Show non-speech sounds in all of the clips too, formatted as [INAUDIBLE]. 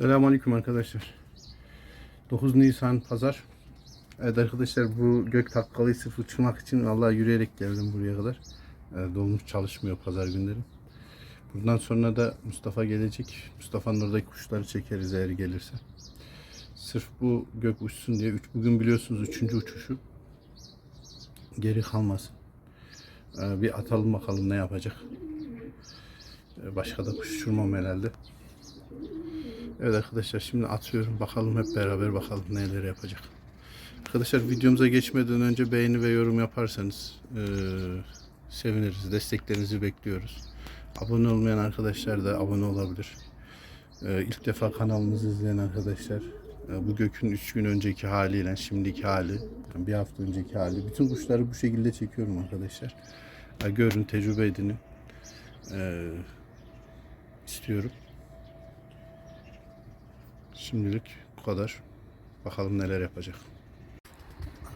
Selamünaleyküm arkadaşlar. 9 Nisan Pazar. Evet arkadaşlar bu gök takkalıyı sırf uçurmak için vallahi yürüyerek geldim buraya kadar. Ee, dolmuş çalışmıyor pazar günleri. Buradan sonra da Mustafa gelecek. Mustafa'nın oradaki kuşları çekeriz eğer gelirse. Sırf bu gök uçsun diye. Üç, bugün biliyorsunuz üçüncü uçuşu. Geri kalmasın. Ee, bir atalım bakalım ne yapacak. Ee, başka da kuş uçurmam herhalde. Evet arkadaşlar şimdi atıyorum. Bakalım hep beraber bakalım neler yapacak. Arkadaşlar videomuza geçmeden önce beğeni ve yorum yaparsanız eee, seviniriz. Desteklerinizi bekliyoruz. Abone olmayan arkadaşlar da abone olabilir. Eee ilk defa kanalımızı izleyen arkadaşlar e, bu gökün 3 gün önceki haliyle şimdiki hali bir hafta önceki hali bütün kuşları bu şekilde çekiyorum arkadaşlar. E, Görün tecrübe edinin. Eee, istiyorum. Şimdilik bu kadar. Bakalım neler yapacak.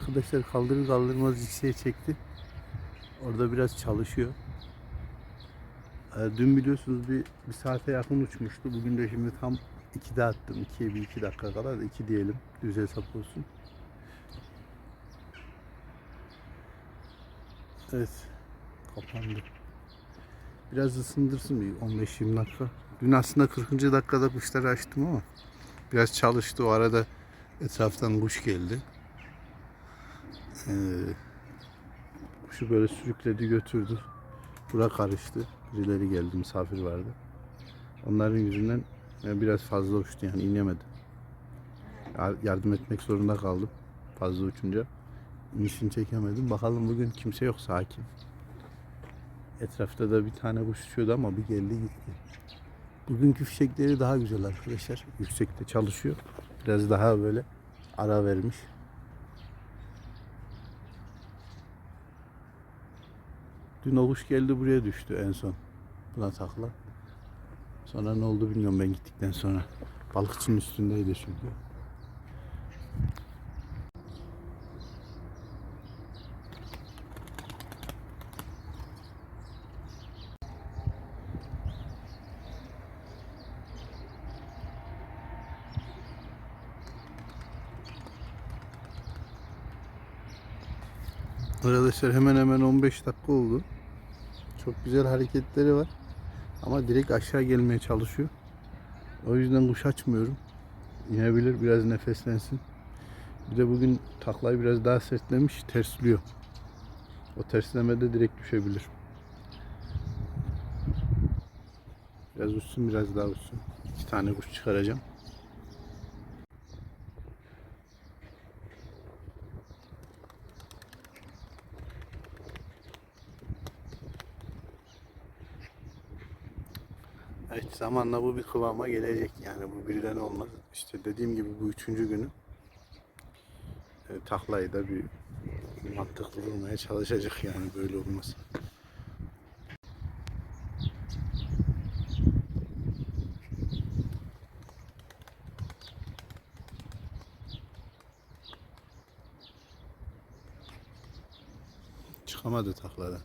Arkadaşlar kaldırır kaldırmaz yükseğe çekti. Orada biraz çalışıyor. Ee, Dün biliyorsunuz bir, bir saate yakın uçmuştu. Bugün de şimdi tam 2'de attım. 2'ye bir 2 dakika kadar da 2 diyelim. Düz hesap olsun. Evet. Kapandı. Biraz ısındırsın bir 15-20 dakika. Dün aslında 40. dakikada kuşları açtım ama biraz çalıştı. O arada etraftan kuş geldi. Ee, kuşu böyle sürükledi götürdü. Bura karıştı. Birileri geldi misafir vardı. Onların yüzünden e, biraz fazla uçtu yani inemedi. Ya- Yardım etmek zorunda kaldım. Fazla uçunca. İnişini çekemedim. Bakalım bugün kimse yok sakin. Etrafta da bir tane kuş uçuyordu ama bir geldi gitti. Bugünkü fişekleri daha güzel arkadaşlar. Yüksekte çalışıyor. Biraz daha böyle ara vermiş. Dün kuş geldi buraya düştü en son. Buna takla. Sonra ne oldu bilmiyorum ben gittikten sonra. Balıkçının üstündeydi çünkü. Arkadaşlar hemen hemen 15 dakika oldu. Çok güzel hareketleri var. Ama direkt aşağı gelmeye çalışıyor. O yüzden kuş açmıyorum. İnebilir biraz nefeslensin. Bir de bugün taklayı biraz daha sertlemiş tersliyor. O terslemede direkt düşebilir. Biraz uçsun biraz daha uçsun. İki tane kuş çıkaracağım. Evet zamanla bu bir kıvama gelecek yani bu birden olmaz. İşte dediğim gibi bu üçüncü günü e, taklayı da bir mantıklı vurmaya çalışacak yani böyle olmaz. Çıkamadı takladan.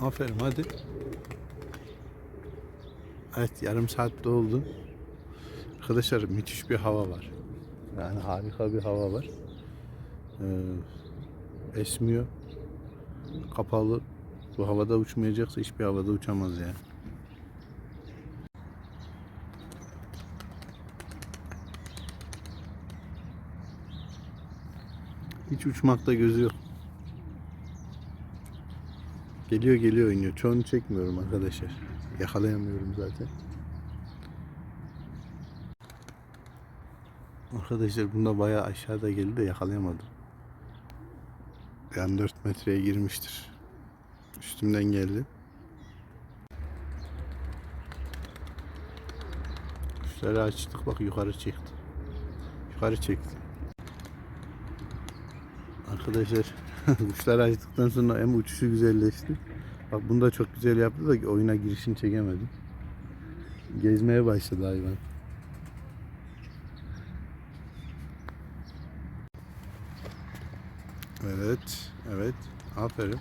Aferin hadi. Evet yarım saat doldu. Arkadaşlar müthiş bir hava var. Yani harika bir hava var. Ee, esmiyor. Kapalı. Bu havada uçmayacaksa hiçbir havada uçamaz yani. Hiç uçmakta gözü yok. Geliyor geliyor oynuyor. Çoğunu çekmiyorum arkadaşlar. Yakalayamıyorum zaten. Arkadaşlar bunda bayağı aşağıda geldi de yakalayamadım. Yani 4 metreye girmiştir. Üstümden geldi. Kuşları açtık bak yukarı çekti. Yukarı çekti. Arkadaşlar [LAUGHS] kuşları açtıktan sonra hem uçuşu güzelleşti. Bak bunu da çok güzel yaptı da oyuna girişini çekemedim. Gezmeye başladı hayvan. Evet, evet. Aferin.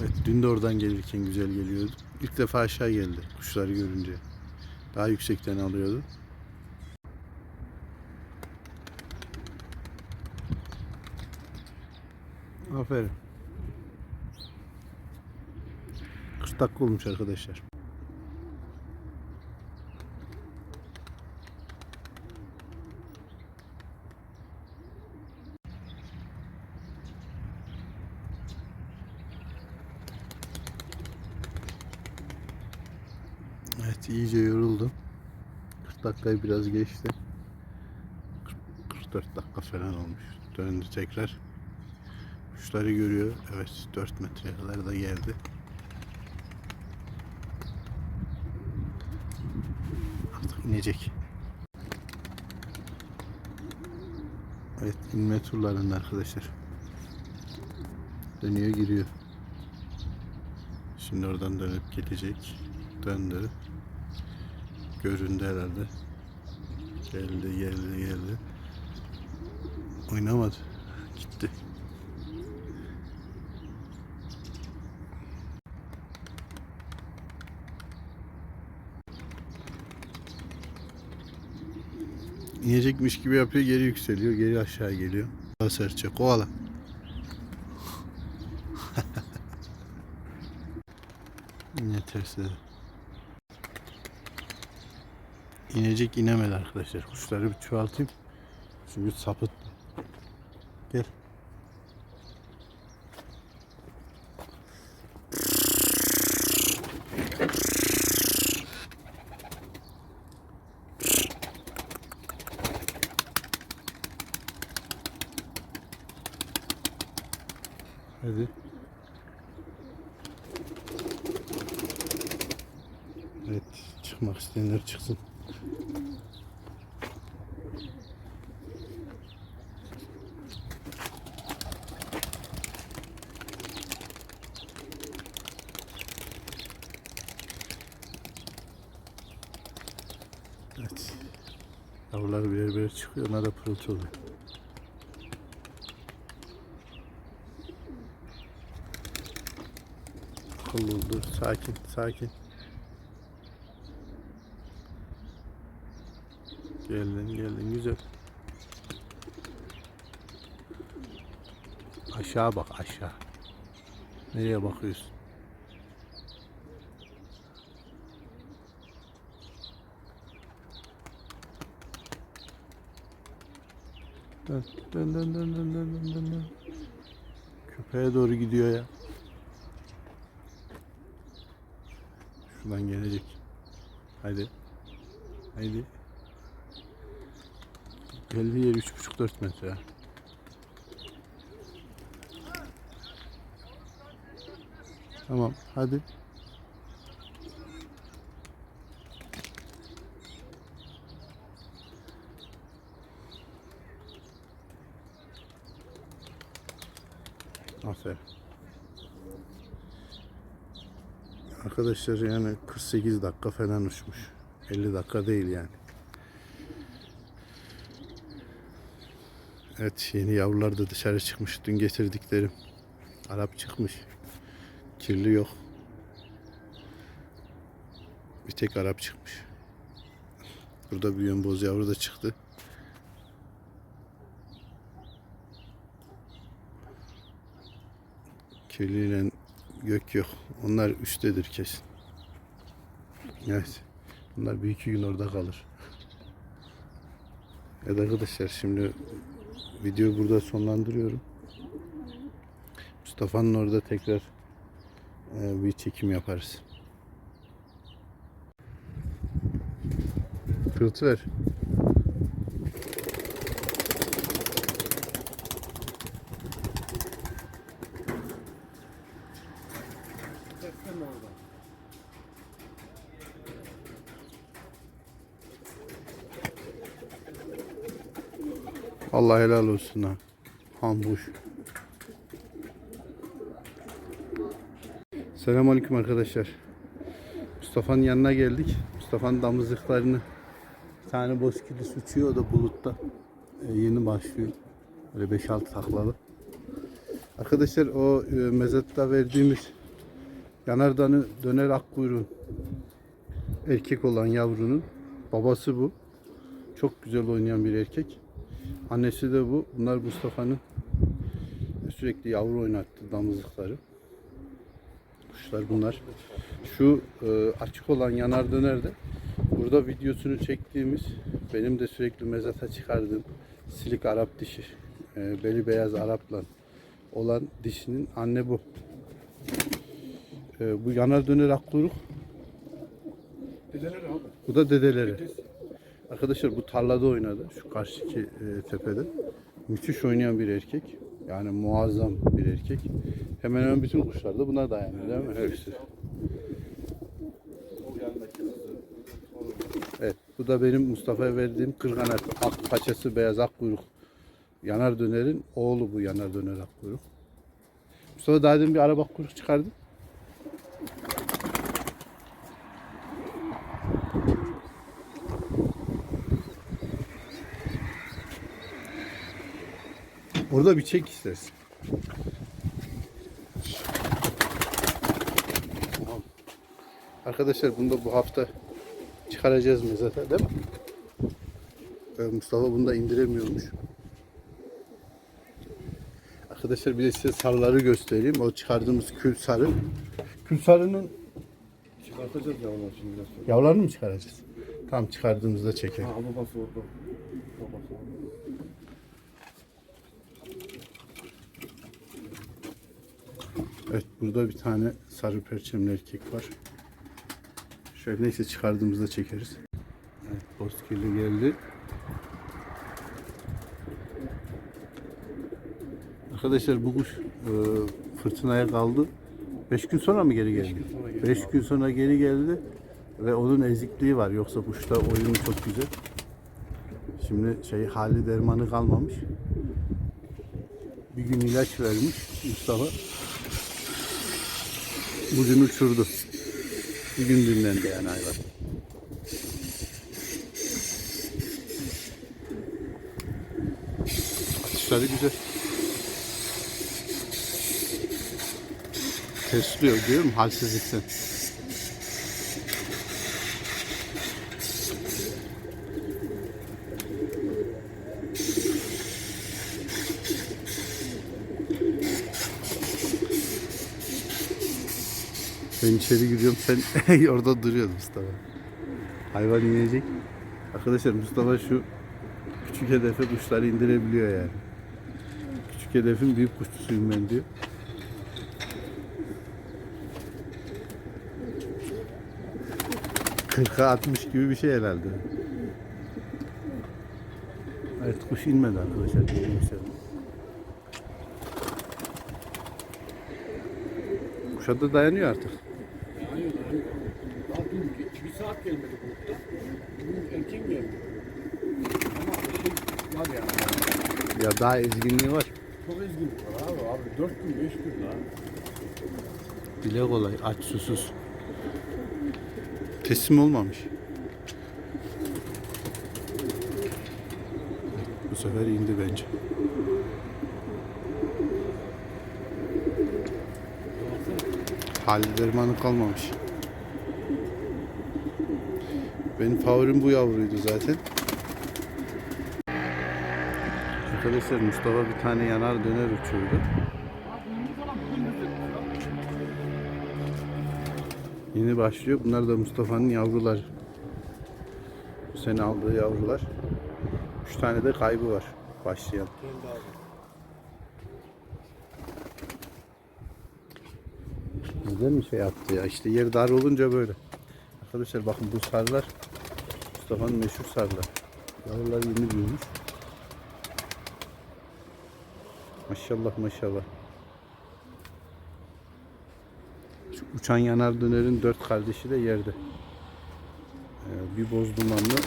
Evet, dün de oradan gelirken güzel geliyordu. İlk defa aşağı geldi kuşları görünce. Daha yüksekten alıyordu. Aferin. 40 dakika olmuş arkadaşlar. Evet iyice yoruldum. 40 dakikayı biraz geçti. 40 44 dakika falan olmuş. Döndü tekrar. Kuşları görüyor. Evet 4 metreye kadar da geldi. Artık inecek. Evet inme turlarında arkadaşlar. Dönüyor giriyor. Şimdi oradan dönüp gelecek. Döndü. Göründü herhalde. Geldi geldi geldi. Oynamadı. Gitti. İnecekmiş gibi yapıyor, geri yükseliyor, geri aşağı geliyor. Daha sertçe kovala. [LAUGHS] Yine tersi. İnecek inemedi arkadaşlar. Kuşları bir çoğaltayım. Çünkü sapıt. Gel. Hadi. Evet, çıkmak isteyenler çıksın. Evet. Yavrular birer birer çıkıyor. Onlar da pırıltı oluyor. akıllı dur. Sakin, sakin. Geldin, geldin. Güzel. Aşağı bak, aşağı. Nereye bakıyorsun? Dön, dön, dön, dön, dön, dön, dön, dön. Köpeğe doğru gidiyor ya. Şuradan gelecek. Haydi. Haydi. Geldiği yer 3,5-4 metre. Tamam hadi. Aferin. Arkadaşlar yani 48 dakika falan uçmuş. 50 dakika değil yani. Evet yeni yavrular da dışarı çıkmış. Dün getirdiklerim. Arap çıkmış. Kirli yok. Bir tek Arap çıkmış. Burada büyüyen boz yavru da çıktı. Kirliyle gök yok. Onlar üsttedir kesin. Evet. Bunlar bir iki gün orada kalır. Evet arkadaşlar şimdi videoyu burada sonlandırıyorum. Mustafa'nın orada tekrar e, bir çekim yaparız. Pırıltı ver. Allah helal olsun ha. Hambuş. Selamünaleyküm arkadaşlar. Mustafa'nın yanına geldik. Mustafa'nın damızlıklarını tane bozkirlis uçuyor. O da bulutta. E, yeni başlıyor. Böyle 5-6 taklalı. Arkadaşlar o e, mezatta verdiğimiz yanardanı döner akkuyruğun erkek olan yavrunun babası bu. Çok güzel oynayan bir erkek. Annesi de bu. Bunlar Mustafa'nın sürekli yavru oynattı damızlıkları. Kuşlar bunlar. Şu e, açık olan yanar döner de burada videosunu çektiğimiz benim de sürekli mezata çıkardığım silik Arap dişi e, beli beyaz Arapla olan dişinin anne bu. E, bu yanar döner akkuyruk Dedeler abi. bu da dedeleri. Arkadaşlar bu tarlada oynadı. Şu karşıki e, tepede. Müthiş oynayan bir erkek. Yani muazzam bir erkek. Hemen hemen bütün kuşlarda buna dayanıyor değil mi? Hepsi. Evet. Bu da benim Mustafa'ya verdiğim kırganat. Ak paçası beyaz ak kuyruk. Yanar dönerin oğlu bu yanar döner ak kuyruk. Mustafa daha demin bir araba kuyruk çıkardı. Orada bir çek istersin. Arkadaşlar bunu da bu hafta çıkaracağız mezata değil mi? Ee, Mustafa bunu da indiremiyormuş. Arkadaşlar bir de size sarıları göstereyim. O çıkardığımız kül sarı. Kül sarının Çıkartacağız ya onu şimdi biraz sonra. yavrularını mı çıkaracağız? Tam çıkardığımızda çekelim. Ha babası orada. Babası orada. Evet burada bir tane sarı perçemli erkek var. Şöyle neyse çıkardığımızda çekeriz. Evet bozkirli geldi. Arkadaşlar bu kuş e, fırtınaya kaldı. 5 gün sonra mı geri geldi? sonra geldi 5 gün sonra geri geldi ve onun ezikliği var. Yoksa kuşta oyunu çok güzel. Şimdi şey hali dermanı kalmamış. Bir gün ilaç vermiş Mustafa. Bugün uçurdu. Bir gün dinlendi yani hayvan. Atışları güzel. Tersliyor diyor mu halsizlikten. Ben içeri giriyorum sen [LAUGHS] orada duruyorsun Mustafa. Hayvan inecek. Arkadaşlar Mustafa şu küçük hedefe kuşları indirebiliyor yani. Küçük hedefin büyük kuşçusuyum ben diyor. Kırka atmış gibi bir şey herhalde. Evet kuş inmedi arkadaşlar. Kuşa da dayanıyor artık. Hayır hayır. Daha dün bir saat gelmedi grupta. Bugün erken geldi. Ama şey var ya. Ya daha ezginliği var. Çok ezgin var abi. Abi 4 gün 5 gün daha. Dile kolay, aç susuz. Teslim olmamış. Bu sefer indi bence. Hali dermanı kalmamış. Benim favorim bu yavruydu zaten. Arkadaşlar Mustafa bir tane yanar döner uçurdu. Yeni başlıyor. Bunlar da Mustafa'nın yavruları. Bu sene aldığı yavrular. Üç tane de kaybı var abi. Neden mi şey yaptı ya? İşte yer dar olunca böyle. Arkadaşlar bakın bu sarılar Mustafa'nın meşhur sarılar. Yavrular yeni büyümüş. Maşallah maşallah. Şu uçan yanar dönerin dört kardeşi de yerde. Ee, bir boz dumanlı,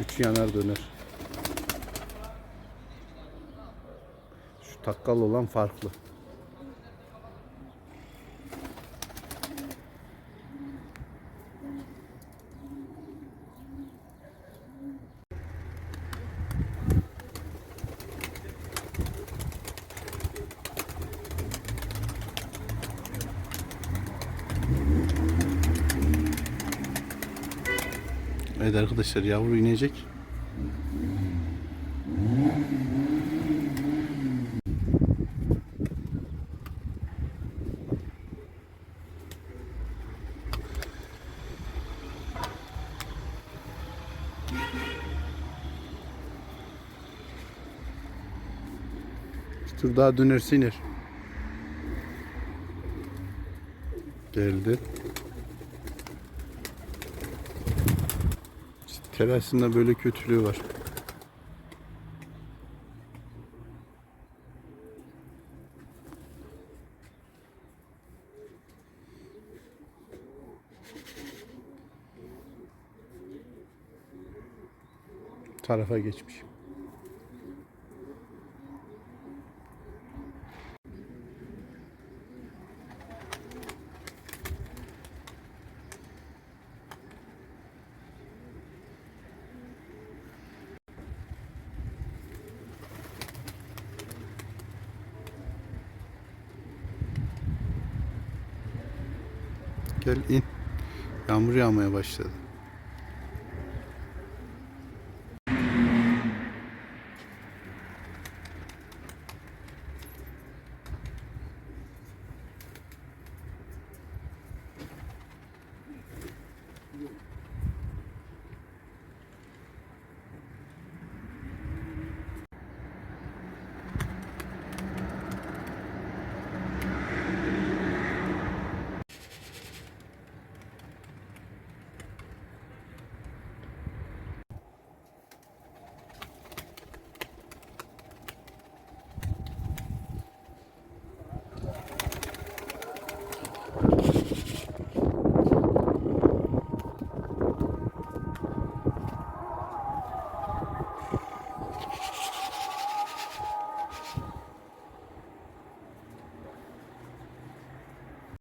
üç yanar döner. Şu takkal olan farklı. Evet arkadaşlar yavru inecek. Bir tur daha dönerse iner. Geldi. İşte telasında böyle kötülüğü var. Tarafa geçmiş. Gel in. Yağmur yağmaya başladı.